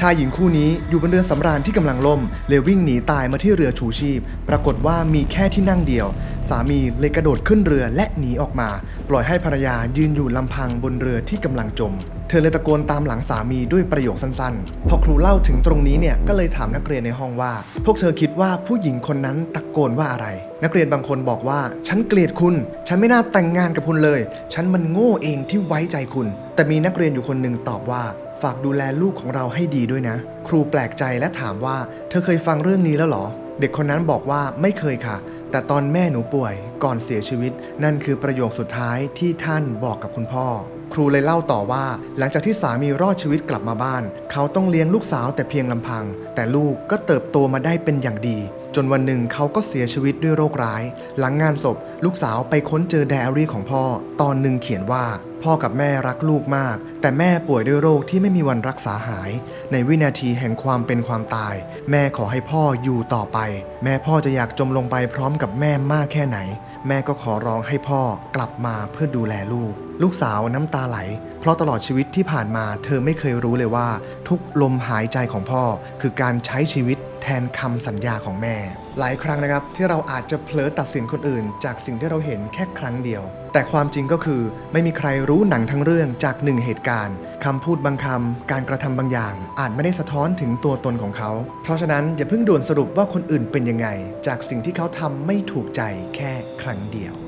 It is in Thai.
ชายหญิงคู่นี้อยู่บนเรือสำราญที่กำลังล่มเลยวิ่งหนีตายมาที่เรือชูชีพ ปรากฏว่ามีแค่ที่นั่งเดียว สามีเลยกระโดดขึ้นเรือและหนีออกมา ปล่อยให้ภรรยายืนอยู่ลำพังบนเรือที่กำลังจม เธอเลยตะโกนตามหลังสามีด้วยประโยคสั้นๆ พอครูเล่าถึงตรงนี้เนี่ยก็เลยถามนักเรียนในห้องว่า พวกเธอคิดว่าผู้หญิงคนนั้นตะโกนว่าอะไร นักเรียนบางคนบอกว่า ฉันเกลียดคุณ ฉันไม่น่าแต่งงานกับคุณเลย ฉันมันโง่เองที่ไว้ใจคุณ แต่มีนักเรียนอยู่คนหนึ่งตอบว่าฝากดูแลลูกของเราให้ดีด้วยนะ ครูแปลกใจและถามว่า เธอเคยฟังเรื่องนี้แล้วหรอ เด็กคนนั้นบอกว่าไม่เคยค่ะ แต่ตอนแม่หนูป่วยก่อนเสียชีวิต นั่นคือประโยคสุดท้ายที่ท่านบอกกับคุณพ่อ ครูเลยเล่าต่อว่า หลังจากที่สามีรอดชีวิตกลับมาบ้าน เขาต้องเลี้ยงลูกสาวแต่เพียงลำพัง แต่ลูกก็เติบโตมาได้เป็นอย่างดี จนวันหนึ่งเขาก็เสียชีวิตด้วยโรคร้าย หลังงานศพ ลูกสาวไปค้นเจอไดอารี่ของพ่อ ตอนหนึ่งเขียนว่า พ่อกับแม่รักลูกมากแต่แม่ป่วยด้วยโรคที่ไม่มีวันรักษาหาย ในวินาทีแห่งความเป็นความตาย แม่ขอให้พ่ออยู่ต่อไป แม่พ่อจะอยากจมลงไปพร้อมกับแม่มากแค่ไหน แม่ก็ขอร้องให้พ่อกลับมาเพื่อดูแลลูก ลูกสาวน้ำตาไหล เพราะตลอดชีวิตที่ผ่านมา เธอไม่เคยรู้เลยว่า ทุกลมหายใจของพ่อ คือการใช้ชีวิตแทนคำสัญญาของแม่ หลายครั้งนะครับที่เราอาจจะเผลอตัดสินคนอื่น จากสิ่งที่เราเห็นแค่ครั้งเดียว แต่ความจริงก็คือไม่มีใครรู้หนังทั้งเรื่องจากหนึ่งเหตุการณ์คำพูดบางคำการกระทำบางอย่าง อาจไม่ได้สะท้อนถึงตัวตนของเขา เพราะฉะนั้นอย่าเพิ่งด่วนสรุปว่าคนอื่นเป็นยังไง จากสิ่งที่เขาทำไม่ถูกใจแค่ครั้งเดียว